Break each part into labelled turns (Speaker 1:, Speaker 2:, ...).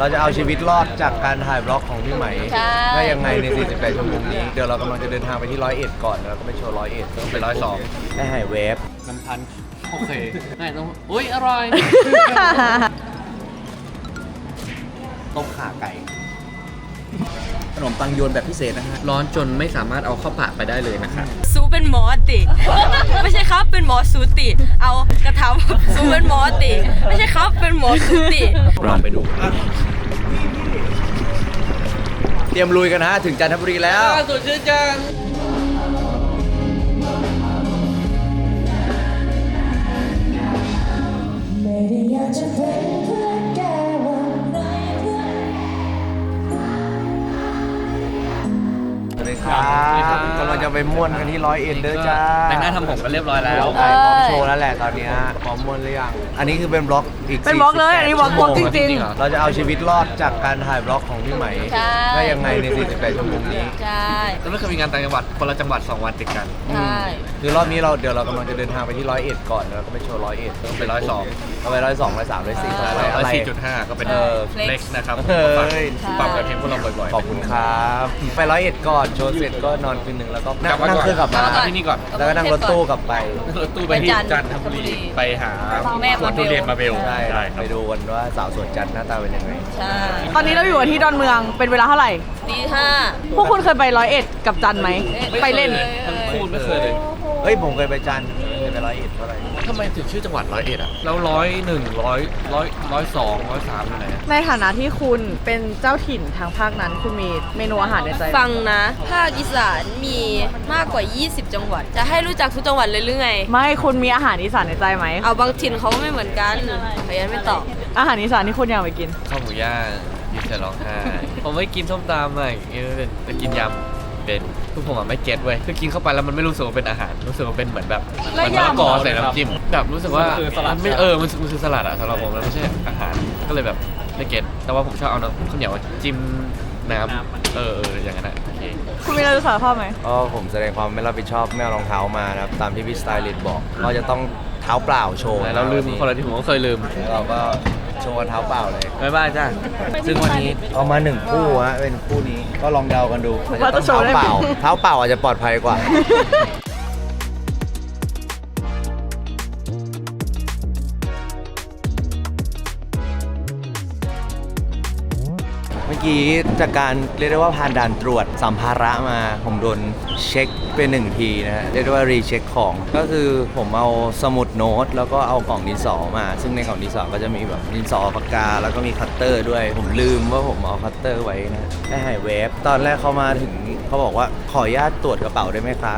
Speaker 1: เราจะเอาชีวิตรอดจากการถ่ายบล็อกของพี่ไหม
Speaker 2: ใช่
Speaker 1: ได้ยังไงใน 48 ชั่วโมงนี้ เดี๋ยวเรากำลังจะเดินทางไปที่ร้อยเอ็ดก่อนแล้วก็ไปโชว์ร้อยเอ็ด
Speaker 3: ไปร้อยสอง
Speaker 1: ได้หายเวฟ
Speaker 3: น้ำพัน โอเคไหนต้องอุ้ย อร่อย
Speaker 1: ต้มข่าไก่ ขนมปังโยนแบบพิเศษนะฮะ
Speaker 3: ร้อนจนไม่สามารถเอาเข้าปากไปได้เลยนะครับ
Speaker 2: ซูเป็นหมอติ ไม่ใช่ครับเป็นหมอสูติ เอากระทำซูเป็นหมอติ ไม่ใช่ครับเป็นหมอสูติ
Speaker 1: ลองไปดู เตรียมลุยกันนะฮะถึงจันทบุรีแล้ว
Speaker 3: สุดชื่นจัง
Speaker 4: จะไป
Speaker 1: ม่วนกันที่ร้อยเอ็นเด้อจ้า
Speaker 3: แต่งหน้าทำผมกันเรียบร้อยแล้ว
Speaker 1: พร้อมโชว์แล้วแหละตอนเนี้ย พร้อมวนหรือยังอันนี้คือเป็นบล็อกอีก
Speaker 5: เป็นบล็อกเลยอันนี้บล็อก
Speaker 1: 48
Speaker 5: บล็อกจริง
Speaker 3: จริงเรา
Speaker 1: จะเอาชีวิตรอดจากการถ่ายบล็อกของพี่ไหม
Speaker 2: ใช่
Speaker 1: ได้ยังไงใน48ชั่วโมงนี้
Speaker 2: ใช่
Speaker 3: แล้วไม่เคยมีงานต่างจังหวัดคนละจังหวัด 2 วันติดกัน
Speaker 2: ใช่
Speaker 1: คือรอบนี้เราเดี๋ยวเรากำลังจะเดินทางไปที่ร้อยเอ็ดก่อนแล้วก็ไปโชว์ร้อยเอ็ด
Speaker 3: ไป102
Speaker 1: เราไปร้อยสองร้อยสามร้อยสี่
Speaker 3: ร้
Speaker 1: ร้
Speaker 3: อ
Speaker 1: ยอะไร
Speaker 3: สี่จุดห้าก็เป็น
Speaker 1: เออ
Speaker 3: เล็กนะครับ
Speaker 1: เฮ้ย
Speaker 3: ฝากฝากเพลงพวกเราบ่อยๆ
Speaker 1: ขอบคุณครับไปร้อยเอ็ดก่อนโชว์เสร็จก็นอนคืนหนึ่งแล้วก็นั่ง
Speaker 3: กลับมา
Speaker 1: นั่งเครื่องกลับมา
Speaker 3: กลับมาที่นี่ก่อน
Speaker 1: แล้วก็นั่งรถตู้กลับไป
Speaker 3: รถตู้ไปที่จันทบุรีไปหา
Speaker 2: แม่
Speaker 3: สวนทุเรียนมาเบล
Speaker 1: ใช่
Speaker 3: ได้ครับ
Speaker 1: ไปดูกันว่าสาวสวนจันทร์หน้าตาเป็นยังไง
Speaker 2: ใช่
Speaker 5: ๆตอนนี้เราอยู่กันที่ดอนเมืองเป็นเวลาเท่าไหร่
Speaker 2: ตีห้า
Speaker 5: พวกคุณเคยไปร้อยเอ็ดกับจันไหม ไปเล่น
Speaker 3: ทั้งคู่ไม่เคยเลย
Speaker 1: เฮ้ยผมเคยไปจันทร์ ไม่เคยไปร้อยเอ็ดเท่าไหร่
Speaker 3: ทำไมถึงชื่อจังหวัดร้อยเอ็ดอะแล้วร้อยหนึ่งร้อยร้อยร้อยสองร้อยสามอยู่ไหนอะ
Speaker 5: ในฐานะที่คุณเป็นเจ้าถิ่นทางภาคนั้นคุณมีเมนูอาหารในใจไหม
Speaker 2: ฟังนะ ภาคอีสานมีมากกว่า 20 จังหวัด จะให้รู้จักทุกจังหวัดเลยหรือไง
Speaker 5: ไม่คุณมีอาหารอีสานในใจไหม
Speaker 2: เอาบางถิ่นเขาก็ไม่เหมือนกันขยันไม่ตอบ
Speaker 5: อาหารอีสานที่คุณอยากไปกิน
Speaker 3: ข้าวหมูย่างยิ้มจะร้องไห้ผมไม่กินส้มตำอะอย่างเงี้ยไม่เป็นแต่กินยำ เป็นคือผมอะไม่เก็ตเว้ยคือกินเข้าไปแล้วมันไม่รู้สึกว่าเป็นอาหาร รู้สึกว่าเป็นเหมือนแบบ
Speaker 5: แล้ว
Speaker 3: มันมะละกอำใส่น้ำจิ้มแบบรู้สึกว่ามันไม่เออมันมันคือสลัดอะสำหรับผมมันไม่ใช่อาหารก็เลยแบบไม่เก็ตแต่ว่าผมชอบเอาน้ำข้าวเหนียวจิ้มน้ำเออเอออย่างนั้นอะโอเค
Speaker 5: คุณมีอะไรจะสารภาพไหม
Speaker 1: ก็ผมแสดงความไม่รับผิดชอบไม่เอารองเท้ามานะครับตามที่พี่สไตลิสต์บอก เราจะต้องเท้าเปล่าโชว์
Speaker 3: แต่เราลืมคนละที่ผมก็เคยลืม
Speaker 1: แล้วเราก็โชว์เท้าเปล่าเลย
Speaker 3: บ๊ายบายจ้า
Speaker 1: ซึ่งวันนี้เอามาหนึ่งคู่ฮะเป็นคู่นี้ก็ลองเดากันดู
Speaker 5: ว่าจะโชว์ได้ไหม
Speaker 1: เท้าเปล่าเท้าเปล่าอาจจะปลอดภัยกว่า กี้จากการเรียกได้ว่าผ่านด่านตรวจสัมภาระมาผมโดนเช็คเป็นหนึ่งทีนะฮะเรียกได้ว่ารีเช็คของ ก็คือผมเอาสมุดโน้ตแล้วก็เอากล่องดินสอมา ซึ่งในกล่องดินสอก็จะมีแบบดินสอปากกา แล้วก็มีคัตเตอร์ด้วย ผมลืมว่าผมเอาคัตเตอร์ไว้นะได้หายเวฟตอนแรกเขามาถึงเขาบอกว่าขออนุญาตตรวจกระเป๋าได้ไหมคะ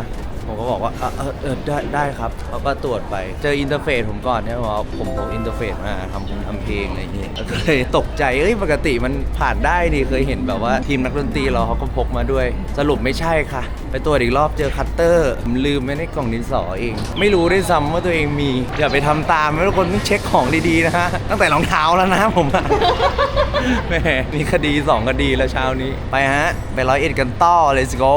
Speaker 1: ผมก็บอกว่าเออเออเออได้ได้ครับเขาก็ตรวจไปเจออินเทอร์เฟซผมก่อนเนี่ยบอกว่าผมพกอินเทอร์เฟซมาทำเพลงทำเพลงอะไรอย่างเงี้ยก็เลยตกใจเอ้ยปกติมันผ่านได้นี่เคยเห็นแบบว่าทีมนักดนตรีเราเขาก็พกมาด้วย สรุปไม่ใช่ค่ะ ไปตรวจอีกรอบเจอคัตเตอร์ผมลืมไว้ในกล่องดินสอเอง ไม่รู้ด้วยซ้ำว่าตัวเองมีอย่าไปทำตามนะทุกคนต้องเช็คของดีๆนะฮะตั้งแต่รองเท้าแล้วนะผมอะ แหมมีคดีสองคดีแล้วเช้านี้ ไปฮะ ไปร้อยเอ็ดกันต่อ let's go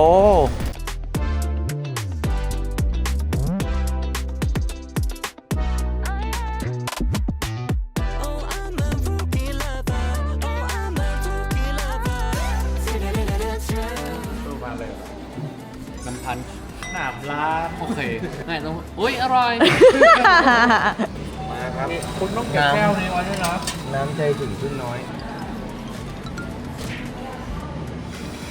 Speaker 3: มาครั
Speaker 1: บ
Speaker 3: คุณต้องเก็บแก้วนี้ไว้ด้วยนะ
Speaker 1: น้ำใจถึงพึ่งน้อย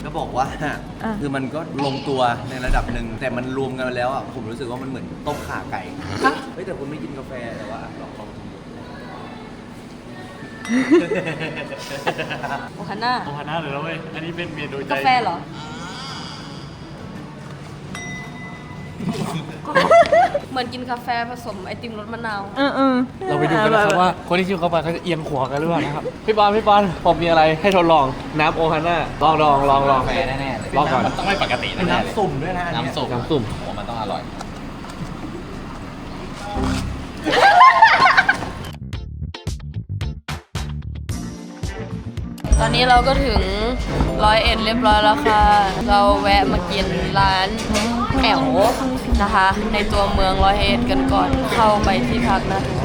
Speaker 1: ก็บอกว่า
Speaker 5: อะ
Speaker 1: คือมันก็ลงตัวในระดับหนึ่ง แต่มันรวมกันแล้วอะ ผมรู้สึกว่ามันเหมือนต้มข่าไก่ เฮ้ย แต่คุณไม่กินกาแฟแต่ว่าลองลองชิมดู
Speaker 2: โอฮาน่า
Speaker 3: โอฮาน่าเลยแล้วเว้ย อันนี้เป็นเมนูใจ
Speaker 2: กาแฟเหรอ เหมือนกินกาแฟผสมไอติมรสมะนาว
Speaker 5: เออเออ
Speaker 3: เราไปดูกันนะครับว่าคนที่ชิมเข้าไปเขาจะเอียงหัวกันหรือเปล่านะครับ พี่บอลพี่บอลผมมีอะไรให้ทดลองน้ำโอฮาน่าลองลองลองลอง
Speaker 1: กาแฟแน่ๆเลย
Speaker 3: ลองก่อน
Speaker 6: ต้องไม่ปกติ
Speaker 1: เป็น
Speaker 6: แน่ๆเลย
Speaker 1: น้ำสุ่มด้วยนะอันเนี้ย
Speaker 6: น้ำซุป
Speaker 3: น้ำสุ่ม
Speaker 6: ผมมันต้องอร่อย
Speaker 2: ตอนนี้เราก็ถึง ร้อยเอ็ดเรียบร้อยแล้วค่ะ เราแวะมากินร้านแอวนะคะ ในตัวเมืองร้อยเอ็ดกันก่อนเข้าไปที่พักนะทุกค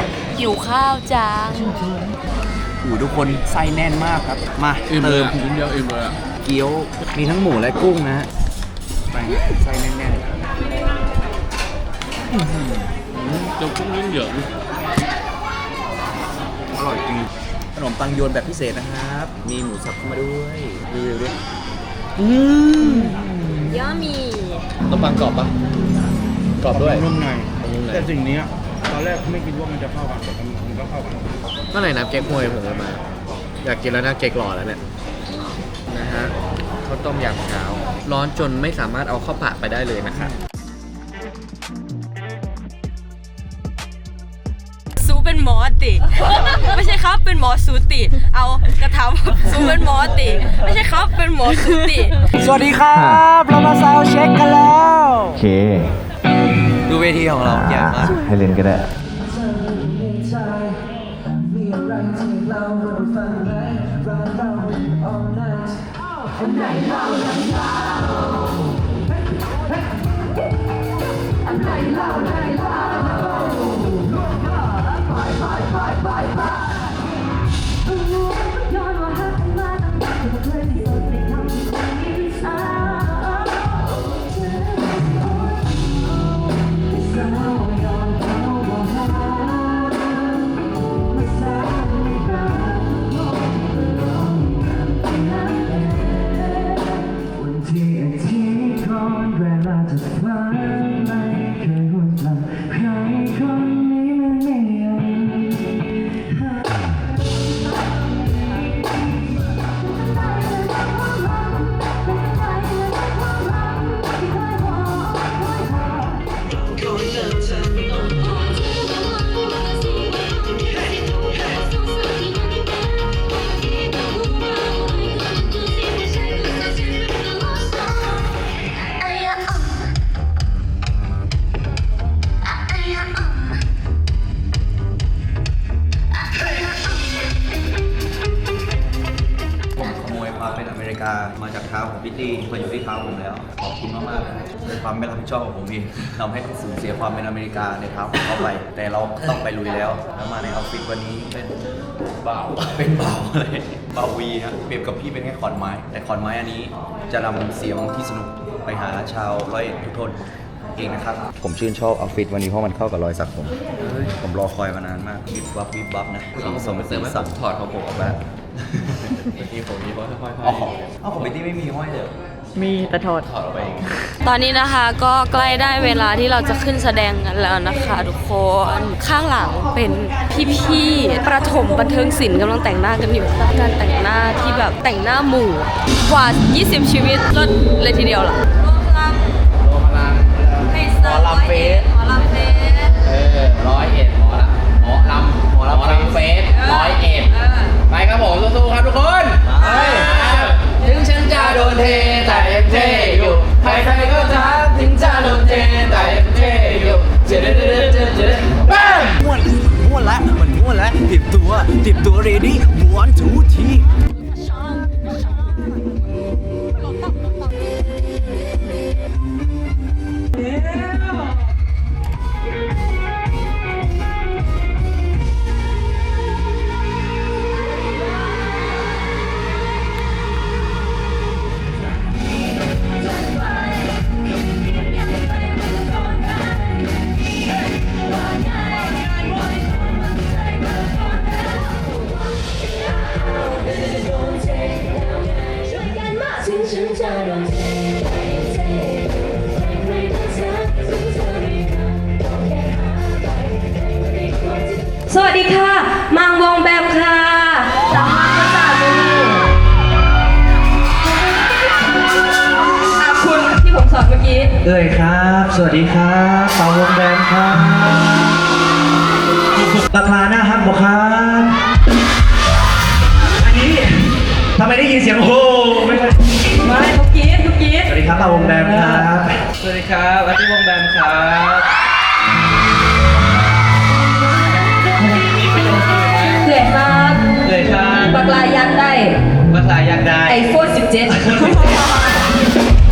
Speaker 2: นหิวข้าวจัง
Speaker 1: หูทุกคนไส้แน่นมากครับ มา
Speaker 3: อิ่มเล
Speaker 1: เติ
Speaker 3: ย
Speaker 1: ม
Speaker 3: อะนิดเดียวอิ่มเลยอะ
Speaker 1: เกี๊ยว มีทั้งหมูและกุ้งนะฮะไปไส้แน่น
Speaker 3: เดี๋ยวกุ้งยิ่งเหยิง
Speaker 1: ๆอร่อยจริง ขนมปังโยนแบบพิเศษนะครับ มีหมูสับเข้ามาด้วยรี วิวด้วยอืม
Speaker 2: ยามี
Speaker 3: ต้องปังกรอบปะกรอบด้วย
Speaker 6: นุ่มหน่อย
Speaker 3: นุ่มใน
Speaker 6: แต่สิ่งนี้อะตอนแรกไม่คิดว่ามันจะเข้ากันแต่มันก็เข้ากัน
Speaker 3: เมื่อไหร่น้ำเก๊กฮวยผมจะมา อยากกินแล้วนะเก๊กหล่อแล้วเนี่ยนะฮะข้าวต้มยำเช้าร้อนจนไม่สามารถเอาเข้าวปากไปได้เลยนะครั
Speaker 2: หมอติ ไม่ใช่ครับเป็นหมอสูติ เอากระทำซูเป็นหมอติ ไม่ใช่ครับเป็นหมอสูติ
Speaker 1: สวัสดีครับ เรามาซาวเช็คกันแล้ว โอเคดูเวทีของเราใหญ่มาก
Speaker 7: ให้เล่นก็ได้ที่ เว
Speaker 1: ริกามาจากเท้าของพี่ตี้มาอยู่ที่เท้าผมแล้ว ขอบคุณมากๆนะเป็นความไม่รับผิดชอบของผมเองทำให้สูญเสียความเป็นอเมริกาในเท้าผมเข้าไป แต่เราต้องไปลุยแล้วแล้วมาในออฟฟิศวันนี้เป็นเบาเป็นเบาเลยเบาวีนะเปรียบกับพี่เป็นแค่ขอนไม้ แต่ขอนไม้อันนี้จะนำเสียงที่สนุกไปหาชาวร้อยเอ็ดทุกคนเองนะครับ ผมชื่นชอบออฟฟิศวันนี้เพราะมันเข้ากับรอยสักผม ผมรอคอยมานานมากวิบวับวิบวับนะสีสม
Speaker 3: เส
Speaker 1: สี
Speaker 3: ริมให้ผ
Speaker 1: สัน
Speaker 3: มถอดของผมออกมา เมื่อกี้ผมมีว่าค่อย
Speaker 1: อ๋อเอาของพี่ตี้ไม่มีห้อยเลยเหรอ
Speaker 5: มีแต่ถอด
Speaker 3: ๆถอดออกไปเอง
Speaker 2: ตอนนี้นะคะก็ใกล้ได้เวลาที่เราจะขึ้นแสดงกันแล้วนะคะทุกคนข้างหลังเป็นพี่ๆประถมบันเทิงศิลป์กำลังแต่งหน้ากันอยู่การแต่งหน้าที่แบบแต่งหน้าหมู่กว่า 20 ชีวิตลดเลยทีเดียวล่ะหมอลำเฟสหมอลำเฟส
Speaker 3: เออร้อยเอ็ดหมอละหมอลำหมอลำเฟสร้อยเอ็ด ไปครับผมสู้ๆครับทุกคนถึงฉันจะโดนเทแต่ยังเท่อยู่ใครๆก็ทักถึงจะโดนเทแต่ยังเท่อยู่เจ๊เจ๊เจ๊เจ๊เจ๊บ้า
Speaker 1: ม้วนม้วนแล้วมันม้วนแล้วติบตัวติบตัวเรดี้ม้วนทูที
Speaker 8: ถึ เอ้
Speaker 7: ยครับ สวัสดีครับเปาวงแดนครับราคาหน้าฮักบอกครับ อันนี้ทำไมได้ยินเสียงโอ้โหไม่ใช่
Speaker 2: ไม่เมื่อกี้เมื่อกี้
Speaker 7: สวัสดีครับเปาวงแดนครับ
Speaker 3: สวัสดีครับอาร์ตี้วงแบมครับ
Speaker 2: เขื่อนมาก
Speaker 3: เลยครับ
Speaker 2: บักลายันได้
Speaker 3: ภาษาอยากได้
Speaker 2: ไอโฟน17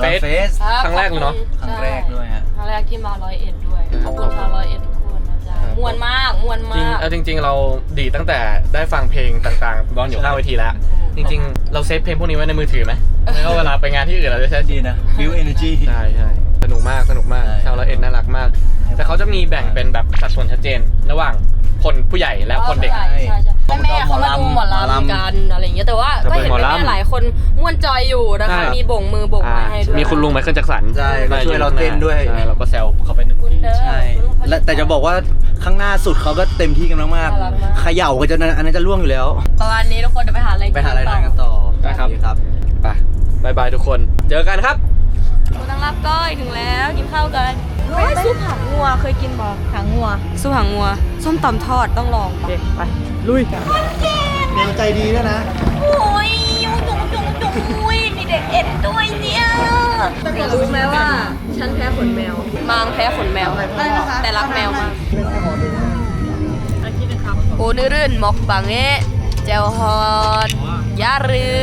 Speaker 8: เฟ
Speaker 2: ส
Speaker 1: หมอลำเฟส
Speaker 2: บ
Speaker 3: ครั้งแรกเลยเนอะ
Speaker 1: ครั้งแรกด้วยฮะ
Speaker 2: ครั้งแรกที่มาร้อยเอ็ดด้วย ขอบคุณชาวร้อยเอ็ดทุกคนนะจ๊ะมวนมากมวน
Speaker 3: จริง
Speaker 2: มาก
Speaker 3: เอาจริง ๆ เราดีตั้งแต่ได้ฟังเพลงต่างๆตอนอยู่ข้างเวทีแล้ว จริง ๆ เราเซฟเพลงพวกนี้ไว้ในมือถือไหมแล้วก็เวลาไปงานที่อื่นเราจะใช้
Speaker 1: ดีนะ Build Energy
Speaker 3: ใช่ใช่สนุกมากสนุกมาก
Speaker 1: ใช่
Speaker 3: ชาวละเอ็ดน่ารักมาก แต่เขาจะมีแบ่งเป็นแบบสัดส่วนชัดเจน ระหว่างคนผู้ใหญ่และคนเด็ก
Speaker 2: ใช่ใช่ใช่ แม่แม่ๆเขามาดูหมอ
Speaker 1: หมอลำ
Speaker 2: ลำกันอะไรอย่างเงี้ยแต่ว่า
Speaker 3: แต่
Speaker 2: ก็
Speaker 3: เป็น
Speaker 2: เห็น
Speaker 3: หมอ
Speaker 2: แม่
Speaker 3: ลำ
Speaker 2: ๆหลายคนม่วนจอยอยู่นะคะ
Speaker 3: ใช่
Speaker 2: มีบ่งมือบ่งไม้ให้ด้วย
Speaker 3: มีคุณลุงไมเคิลแจ็คสัน
Speaker 1: ใช่ก็ช่วยเราเต้นด้วย
Speaker 3: ใช่เราก็แซวเขาไปหนึ่ง
Speaker 2: คุณ
Speaker 3: ที
Speaker 2: เด้อ
Speaker 1: ใช่และแต่จะบอกว่าข้างหน้าสุดเขาก็เต็มที่กันมาก
Speaker 2: น่ารักมาก
Speaker 1: ๆเขย่ากันจนอันนั้นจะล่วงอยู่แล้ว
Speaker 2: ประมาณนี้ทุกคนเดี๋ยวไปหาอะไร
Speaker 1: ไปหาอะไรทานกันต่อ
Speaker 3: ได้ครับ
Speaker 1: ดีครับ
Speaker 3: ไปบายบายทุกคน เจอกันครับ
Speaker 2: คุณตั้งรับก้อยถึงแล้วกินข้าวกันเฮ้ยซุปหางงัวเคยกินบ่
Speaker 5: หางงัว
Speaker 2: ซุปหางงัวส้มตำทอดต้องลอง
Speaker 5: โอเคไป ลุย
Speaker 1: แมวใจดีด้วยนะ
Speaker 2: โอ้ยยุงยุงยุงยุงอุ้ยมีเด็กเอ็ดด้วยเนี่ยแต่รู้ไหมว่าฉันแพ้ขนแมว มางแพ้ขนแมว แต่รักแมวมากโอ้นรื่นหมกบังเอะเจลฮอดยารือ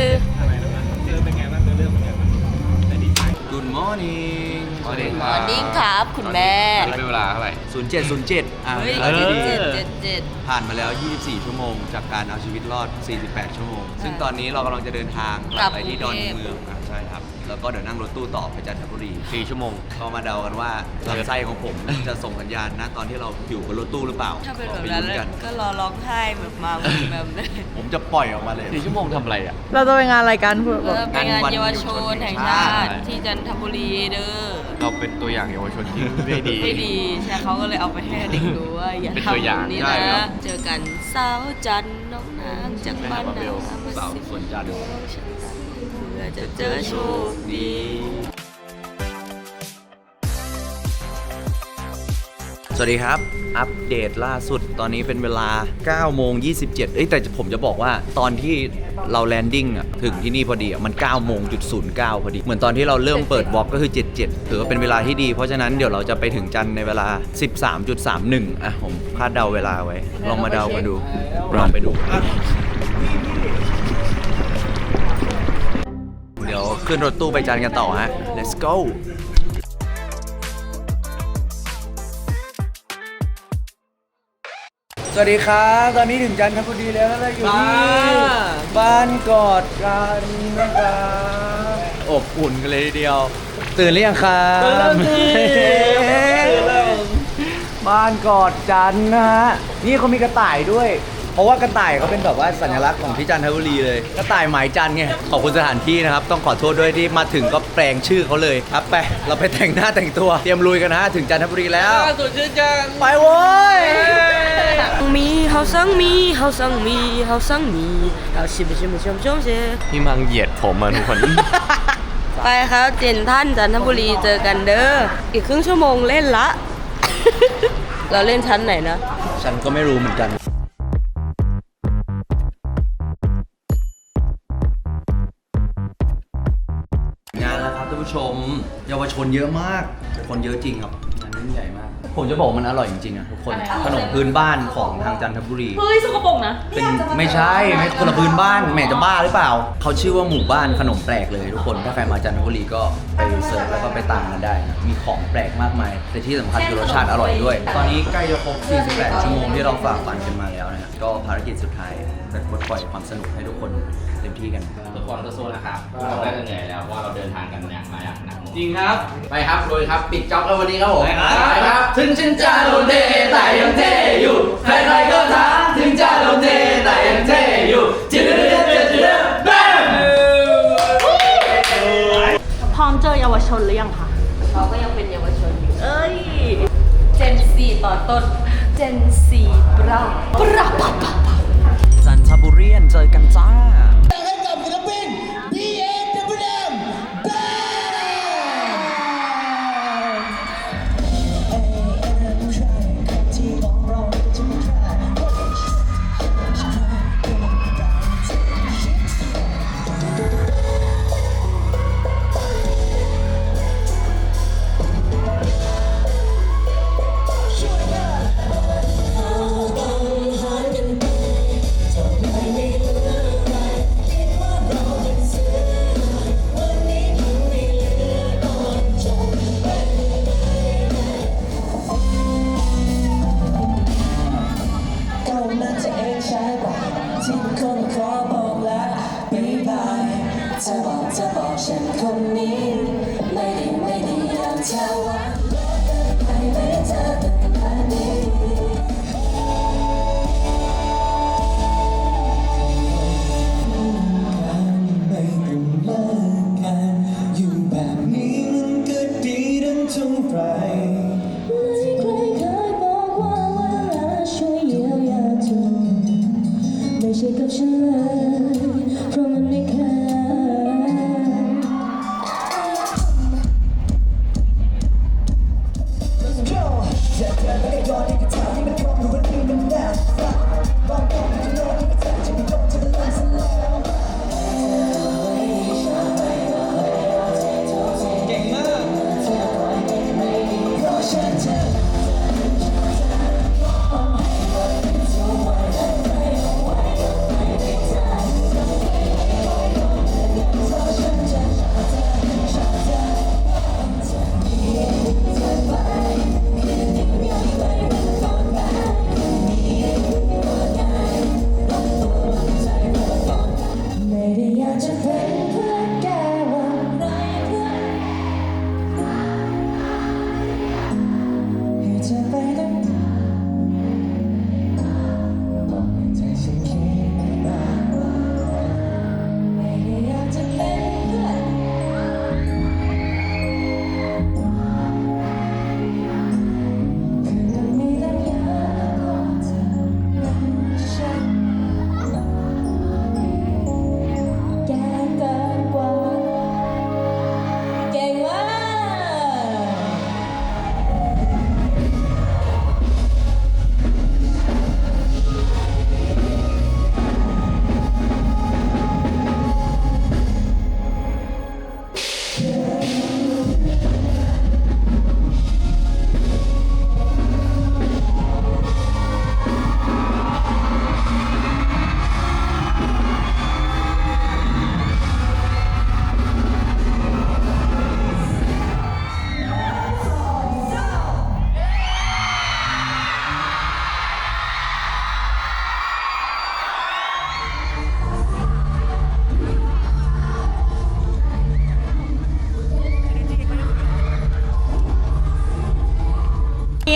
Speaker 1: Good morning
Speaker 3: สวัสดี
Speaker 2: สวัสดีครับคุณแม่
Speaker 3: เป็นเวลาเท่าไหร่
Speaker 1: 0707อะ
Speaker 2: เฮ้ย
Speaker 1: เวลาที่ดี
Speaker 2: เจ็ดเจ็ดเจ็ด
Speaker 1: ผ่านมาแล้ว 24 ชั่วโมง จากการเอาชีวิตรอด 48 ชั่วโมง ซึ่งตอนนี้เรากำลังจะเดินทางกลับไปที่ดอนเมืองอะใช่ครับ แล้วก็เดี๋ยวนั่งรถตู้ต่อไปจันทบุรี
Speaker 3: 4ชั่วโมง
Speaker 1: ก็มาเดากันว่าลำไส้ของผมจะส่งสัญญาณนะตอนที่เราอยู่บนรถตู้หรือเปล่า
Speaker 2: ถ้าเป็นแบบ
Speaker 1: ไป
Speaker 2: นั้น
Speaker 1: ลุ้นกัน
Speaker 2: ก็รอร้องไห้แบบมาแบบนั้น
Speaker 1: ผมจะปล่อยออกมาเลย
Speaker 3: 4ชั่วโมงทำอะไรอะ
Speaker 5: เราจะไปงานอะไรกันพูด
Speaker 2: เอ
Speaker 5: แบบ
Speaker 2: อเป็นงาน
Speaker 1: วัน
Speaker 2: เยาวชน
Speaker 1: แห่
Speaker 2: แห่
Speaker 1: ง
Speaker 2: ง
Speaker 1: ชา
Speaker 2: ชา
Speaker 1: ติ
Speaker 2: ติที่จันทบุรีเด้อ
Speaker 3: เราเป็นตัวอย่างเยาวชนที่ไม่ดี
Speaker 2: ไม่ดีใช่เขาก็เลยเอาไปให้เด็กดูว่าอย่า
Speaker 3: เป็น
Speaker 2: ทำ
Speaker 3: ตัวอย่าง
Speaker 2: แบบนี้
Speaker 3: ได้ครั
Speaker 2: นะ
Speaker 3: บ
Speaker 2: เจอกันสาวจันทร์น้องนางจากบ้าน
Speaker 3: ไปหามาเบ
Speaker 2: นา
Speaker 3: ล
Speaker 2: มา
Speaker 1: สาว
Speaker 2: สิบ
Speaker 1: สวนจันทร์
Speaker 2: เพื่อจะเจอโชคดี
Speaker 1: สวัสดีครับ อัปเดตล่าสุดตอนนี้เป็นเวลา9โมง27เอ้ยแต่ผมจะบอกว่าตอนที่เราแลนดิ้งอะถึงที่นี่พอดีอะมัน9โมงจุด09พอดี เหมือนตอนที่เราเริ่มเปิดวอล์กก็คือ 77 ถือว่าเป็นเวลาที่ดี เพราะฉะนั้นเดี๋ยวเราจะไปถึงจันทร์ในเวลา 13.31 อะผมคาดเดาเวลาไว้ ลองมาเดากันดูลองไปดู เดี๋ยวขึ้นรถตู้ไปจันทร์กันต่อฮะ let's go สวัสดีครับ ตอนนี้ถึงจันทบุรีแล้วแล้วเราอยู่ที่บ้านกอดกันนะครับอบอุ่นกันเลยทีเดียว ตื่นหรือยังครับ
Speaker 3: ตื่นแล้วสิ
Speaker 1: บ้านกอดจันทร์นะฮะ นี่เขามีกระต่ายด้วย เพราะว่ากระต่ายเขาเป็นแบบว่าสัญลักษณ์ของที่จันทบุรีเลย กระต่ายหมายจันทร์ไงขอบคุณสถานที่นะครับ ต้องขอโทษด้วยที่มาถึงก็แปลงชื่อเขาเลยครับไปเราไปแต่งหน้าแต่งตัว เตรียมลุยกันนะฮะถึงจันทบุรีแล้ว
Speaker 3: สุดชื่นจัง
Speaker 1: ไปโว้ย
Speaker 2: มีเฮาสังมีเฮาสังมีเฮาสังมีเฮาชิบชิบชิบชิบชิบ
Speaker 3: พี่มังเหยียดผมอะทุกคน
Speaker 2: ไปครับเจนท่านจันทบุรีเจอกันเด้ออีกครึ่งชั่วโมงเล่นละ เราเล่นชั้นไหนนะ
Speaker 1: ฉันก็ไม่รู้เหมือนกัน แล้วครับท่านผู้ชม เยาวชนเยอะมาก คนเยอะจริงครับงานยิ่งใหญ่มาก ผมจะบอกมันอร่อยจริงๆอะทุกคนขนมพื้นบ้านของทางจันทบุรี
Speaker 2: เฮ้ยสกปรกนะ
Speaker 1: เป็นไม่ใช่ไม่คนละพื้นบ้านแหม่จะบ้าหรือเปล่า เขาชื่อว่าหมู่บ้านขนมแปลกเลยทุกคน ถ้าใครมาจันทบุรีก็ไปเสิร์ชแล้วก็ไปตามกันได้นะมีของแปลกมากมาย แต่ที่สำคัญคือรสชาติอร่อยด้วย ตอนนี้ใกล้จะครบ 48 ชั่วโมงที่เราฝ่าฟันกันมาแล้วนะครับก็ภารกิจสุดท้ายจะปลดปล่อยความสนุกให้ทุกคนเต็ม ที่กัน
Speaker 3: ทุกคนสู้ๆนะครับเราได้เหนื่อยแล้วว่าเราเดินทางกันเนี่ยมาอย่างหนักจริงครับ ไปครับลุยครับ ปิดจ็อบแล้ววันนี้ครับผมไปครับ ถึงฉันจะโดนเทแต่ยังเทอยู่ใครๆก็ถามถึงจะโดนเทแต่ยังเทอยู่จืดจืดจืดแบม
Speaker 5: พร้อมเจอเยาวชนหรือยังคะ
Speaker 2: เขาก็ยังเป็นเยาวชนอยู่ เอ้ย เจนซีต่อต้น เจนซีบราบราปะปะปะ
Speaker 1: จันทบุรีเจอกันจ้า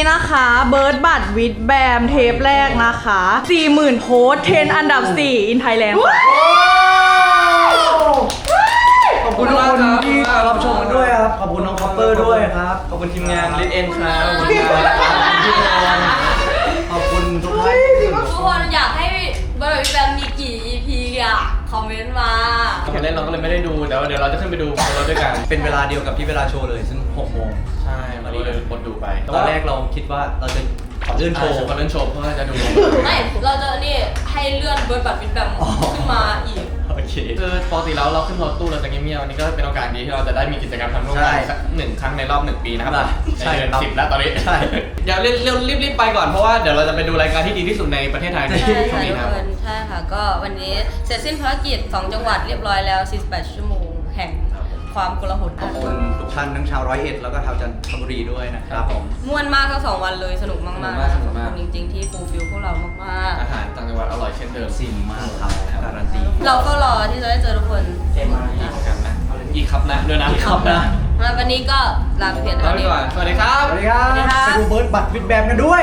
Speaker 5: นี่นะคะเบิร์ดบัตรวิดแบมเทปแรกนะคะ 40,000 โพสเทนอันดับ 4 อินไทยแลนด์
Speaker 1: ขอบคุณทุกคนที่รับชมกันด้วยครับ ขอบคุณน้องคอปเปอร์ด้วยครับ ขอบคุณทีมงานลิทเอ็นครับขอบคุณครับขอบคุณทุกท่าน
Speaker 2: ทุกคนอยากให้บริษัทมีกี่ EP อะ คอมเมนต์มา
Speaker 3: แข่งเล่นเราก็เลยไม่ได้ดูแต่ว่าเดี๋ยวเราจะขึ้นไปดูเราด้วยกัน
Speaker 1: เป็นเวลาเดียวกับที่เวลาโชว์เลยซึ่ง6โมง
Speaker 3: ใช่เราก็เลยกดดูไป
Speaker 1: ตอนแรกเราคิดว่าเราจะขอเลื่อนโชว์
Speaker 3: ขอเลื่อนโชว์เพื่อจะดู
Speaker 2: ไม่ เราจะนี่ให้เลื่อนเบิร์ดบัตรวิดแบม
Speaker 1: อ๋อ
Speaker 2: ขึ้นมาอีก
Speaker 1: โอเค
Speaker 3: คือปกติแล้วเราขึ้นรถตู้เราจะเงียบๆวันนี้ก็เป็นโอกาสดีที่เราจะได้มีกิจกรรมทำร่วมกัน
Speaker 1: ใช่
Speaker 3: สักหนึ่งครั้งในรอบหนึ่งปีนะครับ
Speaker 1: ใช่
Speaker 3: ในเดือน
Speaker 1: ครับ
Speaker 3: สิบแล้วตอนนี้
Speaker 1: ใช่
Speaker 3: เดี๋ยวรีบรีบรีบไปก่อนเพราะว่าเดี๋ยวเราจะไปดูรายการที่ดีที่สุดในประเทศไทยใน
Speaker 2: ใช่
Speaker 3: ช่วง
Speaker 2: ค่ะ
Speaker 3: นี้
Speaker 2: ทุก
Speaker 3: นะครับ
Speaker 2: คนใช่ค่ะ ก็วันนี้เสร็จสิ้นภารกิจ 2 จังหวัดเรียบร้อยแล้ว 48 ชั่วโมง แห่ง ความกลาหล
Speaker 1: ขอบคุณทุกท่านทั้งชาวร้อยเอ็ดแล้วก็ชาวจันทบุรีด้วยนะครับผม
Speaker 2: ม่วนมากทั้งสองวันเลยสนุกมากๆนะคะ
Speaker 3: ส
Speaker 2: ข
Speaker 3: นุ
Speaker 2: อบ
Speaker 3: กมาก
Speaker 2: คุณจริง ๆ ที่ฟูลฟิลพวกเรามาก
Speaker 3: อาหารต่างจังหวัดอร่อยเช่นเดิม
Speaker 1: ซินมากครับการันตี
Speaker 2: ๆ เราก็รอที่จะได้เจอทุกคน
Speaker 3: เจมาอีกกันนะอีกครับนะด้วยนะอีกครับนะ
Speaker 2: มาวันนี้ก็ลาไปเพียง
Speaker 3: ลา
Speaker 2: เท่า
Speaker 3: ไป
Speaker 2: นี้
Speaker 3: ก่อนสวัสดีครับ
Speaker 1: สวัสดีครับ
Speaker 2: สวัสดีครับ
Speaker 1: ไปดูเบิร์ดบัตรวิดแบมกันด้วย